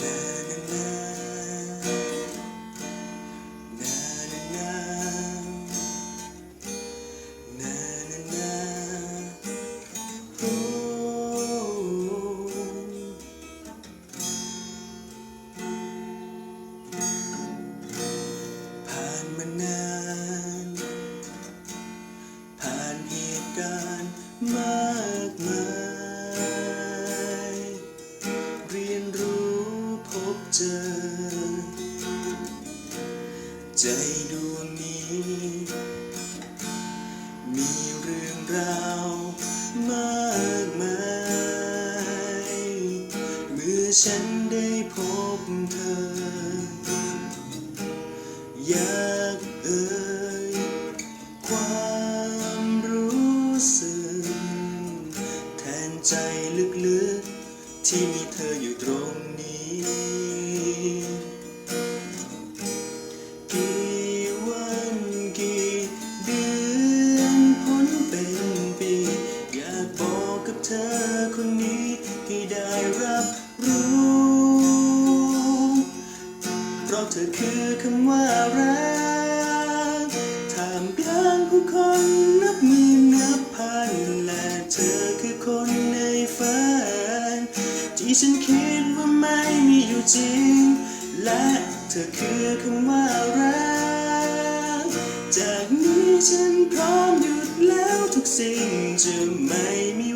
ผ่านมานานผ่านเหตุการณ์มากมาย ใจดวงนี้ มีเรื่องราวมากมาย เมื่อฉันได้พบเธอ อยากเอ่ยความรู้สึก แทนใจลึกๆ ที่มีเธออยู่ตรง ฉันคิดว่าไม่มีอยู่จริง และเธอคือคำว่ารัก จากนี้ฉันพร้อมหยุดแล้วทุกสิ่งจะไม่มี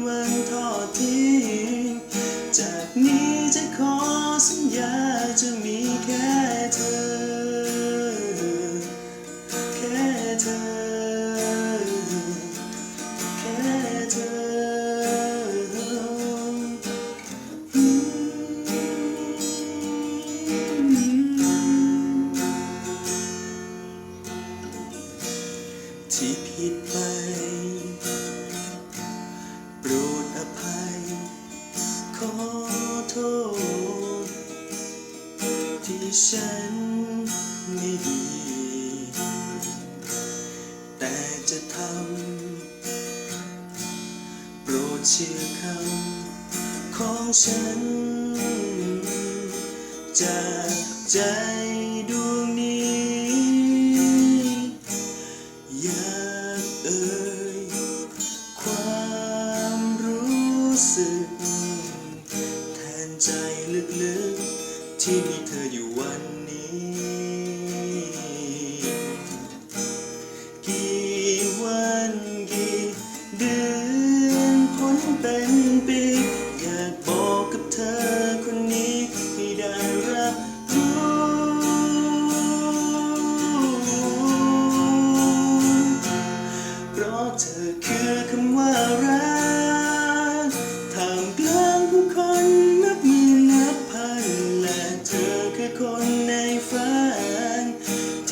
ฉันไม่ดี แต่จะทำ โปรดเชื่อคำของฉัน จากใจดวงนี้ อยากเอ่ยความรู้สึก แทนใจลึกๆที่มีเธอ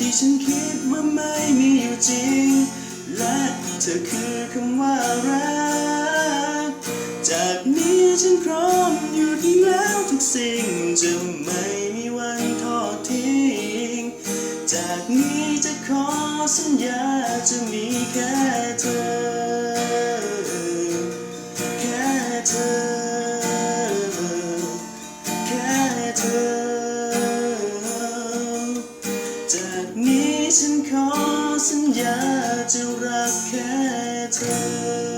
ที่ฉันคิดว่าไม่มีอยู่จริง และเธอคือคำว่ารัก จากนี้ฉันพร้อมอยู่ที่แล้วทุกสิ่งจะไม่มีวันทอดทิ้ง จากนี้จะขอสัญญาจะมีแค่เธอ ฉันขอสัญญาจะรักแค่เธอ